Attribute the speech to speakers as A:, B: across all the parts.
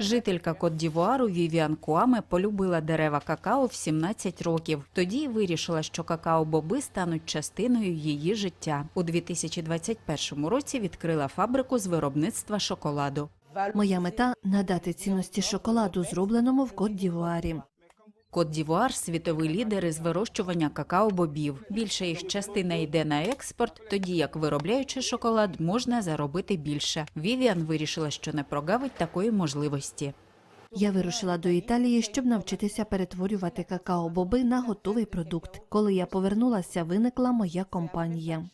A: Жителька Кот-Дівуару Вівіан Куаме полюбила дерева какао в 17 років. Тоді й вирішила, що какао-боби стануть частиною її життя. У 2021 році відкрила фабрику з виробництва шоколаду.
B: Моя мета надати цінності шоколаду, зробленому в Кот-Дівуарі.
A: Кот-Дівуар – світовий лідер із вирощування какао-бобів. Більша їх частина йде на експорт, тоді як виробляючи шоколад, можна заробити більше. Вівіан вирішила, що не прогавить такої можливості.
B: Я вирушила до Італії, щоб навчитися перетворювати какао-боби на готовий продукт. Коли я повернулася, виникла моя компанія.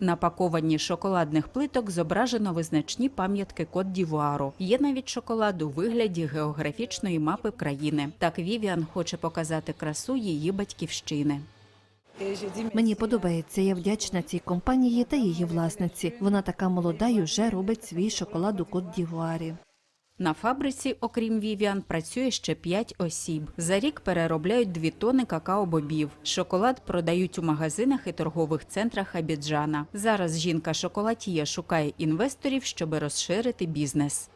A: На пакованні шоколадних плиток зображено визначні пам'ятки Кот-Дівуару. Є навіть шоколад у вигляді географічної мапи країни. Так Вівіан хоче показати красу її батьківщини.
B: Мені подобається, я вдячна цій компанії та її власниці. Вона така молода і вже робить свій шоколад у Кот-Дівуарі.
A: На фабриці, окрім Вівіан, працює ще 5 осіб. За рік переробляють 2 тони какао-бобів. Шоколад продають у магазинах і торгових центрах Абіджана. Зараз жінка шоколатія шукає інвесторів, щоб розширити бізнес.